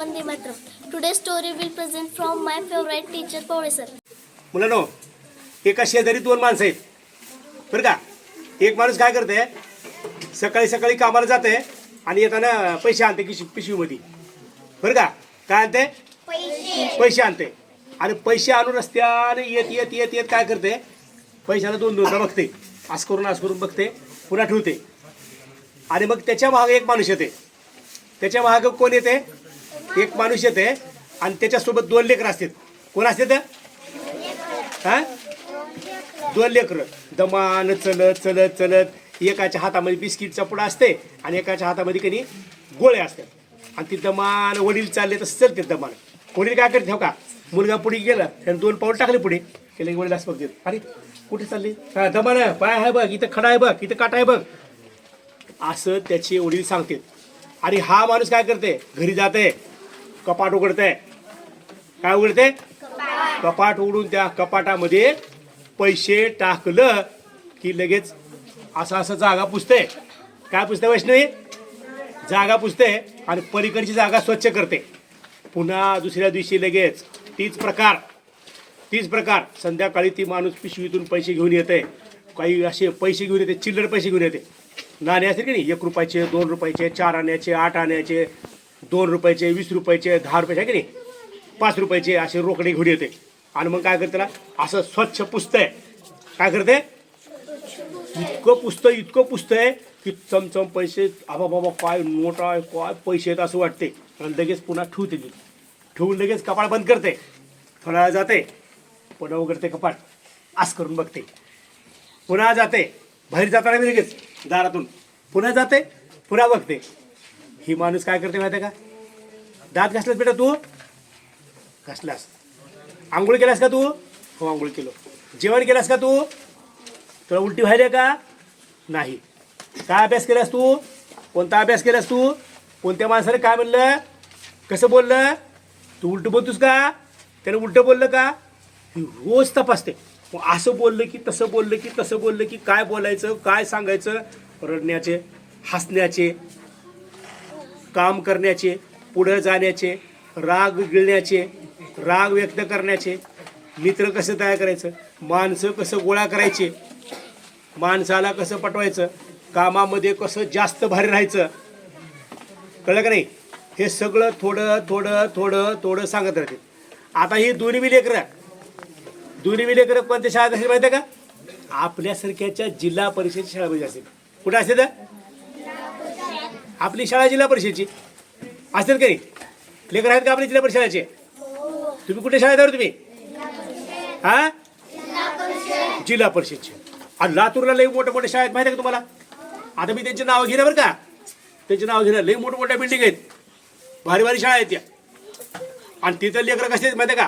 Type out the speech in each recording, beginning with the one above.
Vande Mataram. Today story will present from my favourite teacher Pawale sir मुलांनो एका शेजारी दोन माणसं आहेत. बरं का? एक माणूस काय करते सकाळी सकाळी कामाला जाते आणि येताना पैसे आणते की पिशवीमध्ये. बरं का? काय आणते पैसे आणते आणि पैसे आणून रस्त्याने येत येत येत येत काय करते पैशाला दोन दोनदा बघते असं करून असं करून बघते पुन्हा ठेवते आणि मग त्याच्यामागे एक माणूस येते त्याच्या मागं कोण येते एक माणूस येते आणि त्याच्यासोबत दोन लेकरं असतात. कोण असतात? हा? दोन लेकरं. दमान चलत चलत चलत. एकाच्या हातामध्ये बिस्किटचा पुडा असते आणि एकाच्या हातामध्ये कधी गोळे असतात. आणि ती दमान वडील चालले तसं चलते दमान. वडील काय करते हो का? मुलगा पुढे गेला त्याने दोन पाऊल टाकले पुढे. केले वडील असं बघते अरे कुठे चालले? हा दमान आहे, पाय आहे बघ इथं खडा आहे बघ इथं काटा आहे बघ. असं त्याचे वडील सांगतात. आणि हा माणूस काय करते? घरी जाते. कपाट उघडते. काय उघडते? कपाट उघडून त्या कपाटामध्ये पैसे टाकलं की लगेच असं असं जागा पुसते. काय पुसते वैष्णवी? जागा पुसते आणि पलीकडची जागा स्वच्छ करते. पुन्हा दुसऱ्या दिवशी लगेच तीच प्रकार. तीच प्रकार. संध्याकाळी ती माणूस पिशवीतून पैसे घेऊन येते. काही असे पैसे घेऊन येते चिल्लर पैसे घेऊन येते. नाणे असतील की नाही? एक रुपयाचे दोन रुपयाचे चार आण्याचे आठ आण्याचे दोन रुपयाचे वीस रुपयाचे दहा रुपयाचे आहे की नाही? पाच रुपयाचे असे रोकडे घेऊन येते. आणि मग काय करते ना असं स्वच्छ पुसतंय. काय करते? इतकं पुस्तक इतकं पुसतंय की चमचम पैसे आबा बाबा काय नोट आहे काय पैसे आहेत असं वाटते. आणि लगेच पुन्हा ठेवते ती ठेवून लगेच कपाळ बंद करते. थोडा जाते. पुन्हा उघडते कपाट आस करून बघते. पुन्हा जाते. बाहेर जाताना मी लगेच दारातून. पुन्हा जाते पुन्हा बघते. ही माणूस काय करते माहिती आहे का? दात घासलास बेटा तू? घासलास. आंघोळ केलास का तू? हो आंघोळ केलो. जेवण केलास का तू? तुला उलटी व्हायला का? नाही. काय अभ्यास केलास तू? कोणता अभ्यास केलास तू? कोणत्या माणसाने काय म्हणलं कसं बोललं? तू उलटं बोलतोस का? त्याने उलटं बोललं का? ही रोज तपासते. असं बोललं की तसं बोललं की तसं बोललं की काय बोलायचं काय सांगायचं? रडण्याचे हसण्याचे काम करण्याचे पुढं जाण्याचे राग गिळण्याचे राग व्यक्त करण्याचे मित्र कसं तयार करायचं माणसं कसं गोळा करायचे माणसाला कसं पटवायचं कामामध्ये कसं जास्त भारी राहायचं? कळलं का नाही? हे सगळं थोडं थोडं थोडं थोडं सांगत राहते. आता ही दोन्ही बी लेकरं दोन्ही विलेकर कोणत्या शाळेत असेल माहिती आहे का? आपल्यासारख्याच्या जिल्हा परिषद शाळेमध्ये असेल. कुठे असेल तर? आपली शाळा जिल्हा परिषदची. असेल का लेकर आहेत का आपल्या जिल्हा परिषदाचे? तुम्ही कुठे शाळेत आहोत तुम्ही? हा? जिल्हा परिषदचे. आणि लातूरला लई मोठ्या मोठ्या शाळेत माहिती आहे का तुम्हाला? आता मी त्यांचे नाव घेणार बरं का? त्यांची नाव घेणार लई मोठ्या मोठ्या बिल्डिंग आहेत. भारी भारी शाळा आहेत त्या. आणि तिथं लेकरं कसे आहेत माहिती आहे का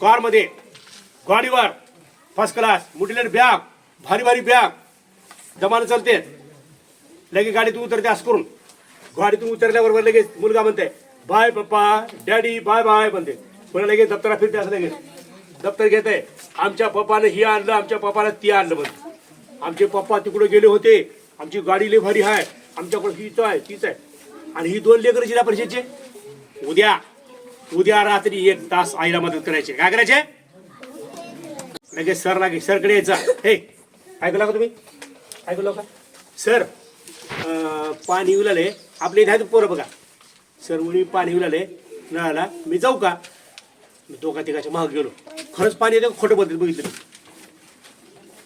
कारमध्ये गाडीवर फर्स्ट क्लास मुटिलेट बॅग भारी भारी बॅग जमानं चालते. लगेच गाडीतून उतरते असं करून. गाडीतून उतरल्याबरोबर लगेच मुलगा म्हणते बाय पप्पा डॅडी बाय बाय म्हणते. पण लगेच दप्तरा फिरते असं लगेच. दप्तर घेत आहे आमच्या पप्पानं ही आणलं आमच्या पप्पानं ती आणलं म्हणते. आमचे पप्पा तिकडे गेले होते. आमची गाडी लई भारी आहे. आमच्याकडे हीच आहे तीच आहे. आणि ही दोन लेकर जिल्हा परिषदचे. उद्या उद्या रात्री एक तास आईला मदत करायची काय करायचे लगेच सर लागे सरकडे यायचा हे ऐकला का तुम्ही? ऐकलं का सर अं, पाणी उलाले. आपल्या इथे आहेत पोरं बघा. सर मुली पाणी उलाले. नळाला. मी जाऊ का? मी दोघा तिघाच्या महाग गेलो. खरंच पाणी येतं का? खोटं बोलते बघितलं मी.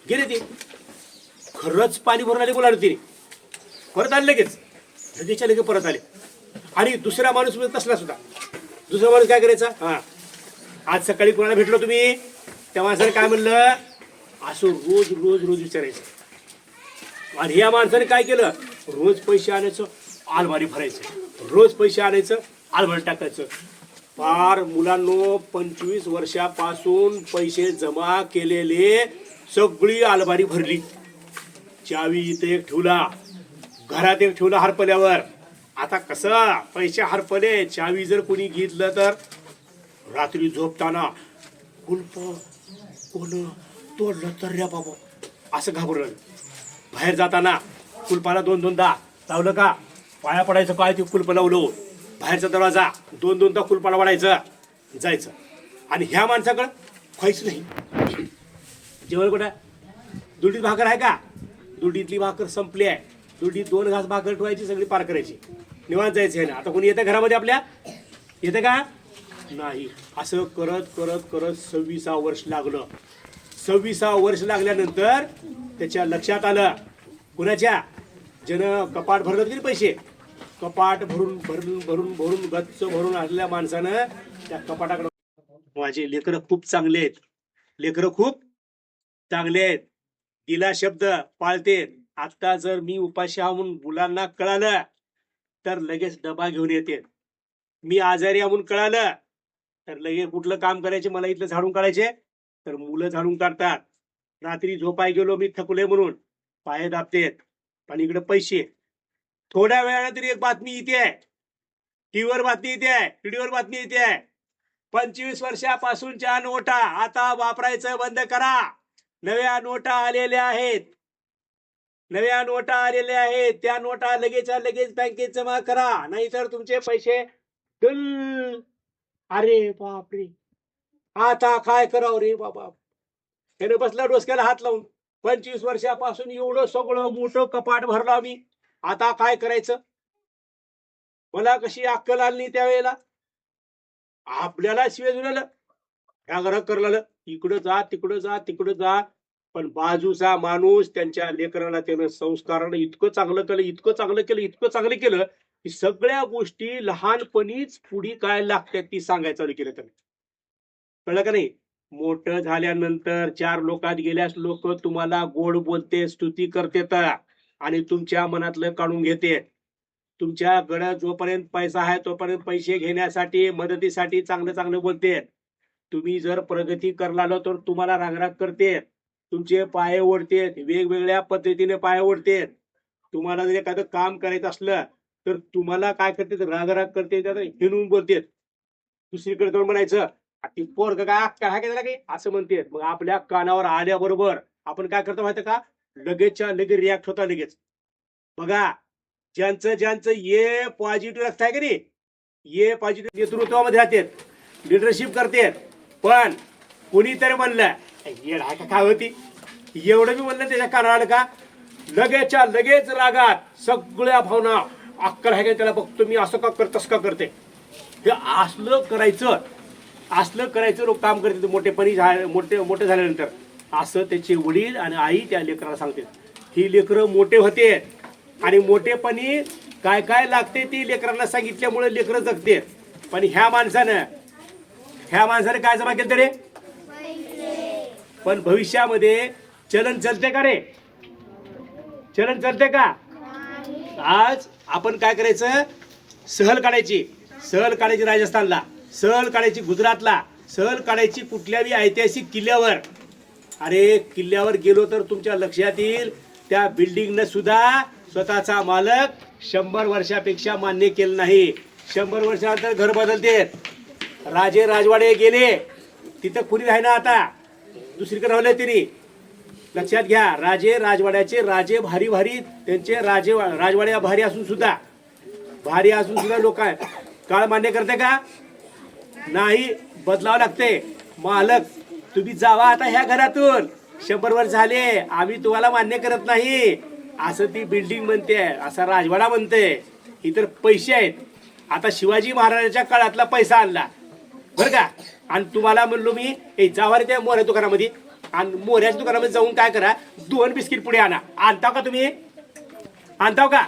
गेले ते. खरंच पाणी भरून आले बोलावलं तिने. परत आले लगेच. लगेचच्या लगेच परत आले. आणि दुसरा माणूस म्हणजे तसला सुद्धा. दुसरा माणूस काय करायचा? हा. आज सकाळी कोणाला भेटलो तुम्ही? त्या माणसाने काय म्हणलं असं रोज रोज रोज विचारायचं. आणि या माणसाने काय केलं? रोज पैसे आणायचं आलमारी भरायचं. रोज पैसे आणायचं आलमारी टाकायचं. फार मुलांनो पंचवीस वर्षापासून पैसे जमा केलेले सगळी आलमारी भरली. चावी इथे एक ठेवला. घरात एक ठेवला हरपल्यावर. आता कसं? पैसे हरपले. चावी जर कोणी घेतलं तर रात्री झोपताना. कुलप कोण तोडलं तर रे बाबा. असं घाबरलं बाहेर जाताना कुलपाला दोन दोनदा लावलं का? पाया पडायचं काय ते कुलप लावलं. बाहेरचा दरवाजा दोन दोनदा कुलपाला वाढायचं. जायचं. आणि ह्या माणसाकडं व्हायचं नाही. जेवण कुठं? दुडीत भाकर आहे का? दुडीतली भाकर संपली आहे. दुडीत दोन घास भाकर ठेवायची सगळी पार करायची. निवांत जायचं आहे ना. आता कोणी येतं घरामध्ये आपल्या? येतं का? नाही. असं करत करत करत सव्वीसा वर्ष लागलं. सव्वीसा वर्ष लागल्यानंतर त्याच्या लक्षात आलं कुणाच्या? ज्यानं कपाट भरलं की पैसे. कपाट भरून भरून भरून भरून गच्च भरून आलेल्या माणसानं त्या कपाटाकडे. माझे लेकरं खूप चांगले आहेत. लेकरं खूप चांगले आहेत. दिला शब्द पाळते. आता जर मी उपाशी आहो म्हणून मुलांना कळालं तर लगेच डबा घेऊन येते. मी आजारी आहे म्हणून कळालं तर लगेच कुठलं काम करायचे मला इथलं झाडून काढायचे. तर मुलं झाडून काढतात. रात्री झोपाय गेलो मी थकलोय म्हणून. पाय दाबतेत. पण इकडे पैसे. थोड्या वेळाने तरी एक बातमी इथे आहे. टीव्हीवर बातमी इथे आहे. व्हिडिओवर बातमी इथे आहे. पंचवीस वर्षापासूनच्या नोटा आता वापरायचं बंद करा. नव्या नोटा आलेल्या आहेत. नव्या नोटा आलेल्या आहेत. त्या नोटा लगेच लगेच बँकेत जमा करा. नाहीतर तुमचे पैसे अरे बापरे. आता काय करावं रे बाबा? त्याने बसला डोसक्याला हात लावून पंचवीस वर्षापासून एवढं सगळं मोठं कपाट भरला मी. आता काय करायचं? मला कशी अक्कल आणली त्यावेळेला? आपल्याला शिवाय जुळलं या घरात करलं इकडं जा तिकडं जा तिकडं जा. पण बाजूचा माणूस त्यांच्या लेकराला त्यानं संस्कारानं इतकं चांगलं केलं इतकं चांगलं केलं इतकं चांगलं केलं की सगळ्या गोष्टी लहानपणीच पुढी काय लागतात ती सांगायला चालू केलं त्याने. कळलं का नाही? मोठं झाल्यानंतर चार लोकात गेल्यास लोक तुम्हाला गोड बोलते स्तुती करते आणि तुमच्या मनातलं काढून घेते. तुमच्या गडा जोपर्यंत पैसा आहे तोपर्यंत पैसे घेण्यासाठी मदतीसाठी चांगलं चांगलं बोलते. तुम्ही जर प्रगती करलालो तर तुम्हाला रागराग करते. तुमचे पाय ओढते वेगवेगळ्या पद्धतीने पाय ओढते. तुम्हाला जर एखादं काम करायचं असलं तर तुम्हाला काय करते रागराग करते त्यात हिणून बोलते. दुसरीकडे जाऊन म्हणायचं ती पोरग काय अक्कल आहे त्याला काही? असं म्हणते. मग आपल्या कानावर आल्याबरोबर आपण काय करतो माहिती का? लगेचच्या लगेच रिॲक्ट होता लगेच. बघा ज्यांचं ज्यांचं ये पॉझिटिव्ह रक्त आहे का नाही? ये पॉझिटिव्ह नेतृत्वामध्ये राहतात लिडरशिप करते पण कोणीतरी म्हणलं ये का काय होती? एवढं मी म्हणलं त्याच्या कानावर का? लगेचच्या लगेच रागात सगळ्या भावना अक्कल आहे का त्याला बघतो. मी असं का करतस का करते. हे असलं करायचं असलं करायचं लोक काम करते मोठेपणी झा- मोठे मोठे झाल्यानंतर. असं त्याचे वडील आणि आई त्या लेकराला सांगते ही लेकरं मोठे होते आणि मोठेपणी काय काय लागते ती लेकरांना सांगितल्यामुळे लेकरं जगते. पण ह्या माणसानं ह्या माणसाने काय जमा केलं रे पण भविष्यामध्ये चलन चलते का रे? चलन चलते का? आज आपण काय करायचं? सहल काढायची. सहल काढायची राजस्थानला. सहल काढायची गुजरातला. सहल काढायची कुठल्याही ऐतिहासिक किल्ल्यावर. अरे किल्ल्यावर गेलो तर तुमच्या लक्षात येईल त्या बिल्डिंगनं सुद्धा स्वतःचा मालक शंभर वर्षापेक्षा मान्य केलं नाही. शंभर वर्षानंतर घर बदलते राजे राजवाडे गेले. तिथं कुणी राहिना आता? दुसरीकडे राहिले तिने. लक्षात घ्या राजे राजवाड्याचे राजे भारी भारी त्यांचे राजे राजवाड्या भारी असून सुद्धा. भारी असून सुद्धा लोक काळ मान्य करते का? नाही बदलावं लागते. मालक तुम्ही जावा आता ह्या घरातून. शंभर वर्ष झाले आम्ही तुम्हाला मान्य करत नाही. असं ती बिल्डिंग म्हणते असा राजवाडा म्हणते. इतर पैसे आहेत. आता शिवाजी महाराजांच्या काळातला पैसा आणला. बरं का? आणि तुम्हाला म्हणलो मी ए जावा रे त्या मोऱ्या दुकानामध्ये. आणि मोऱ्याच्या दुकानामध्ये जाऊन काय करा दोन बिस्किट पुढे आणा. आणताव का तुम्ही? आणताव हो का?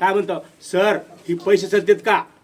काय म्हणतो? सर ही पैसे चलतेत का?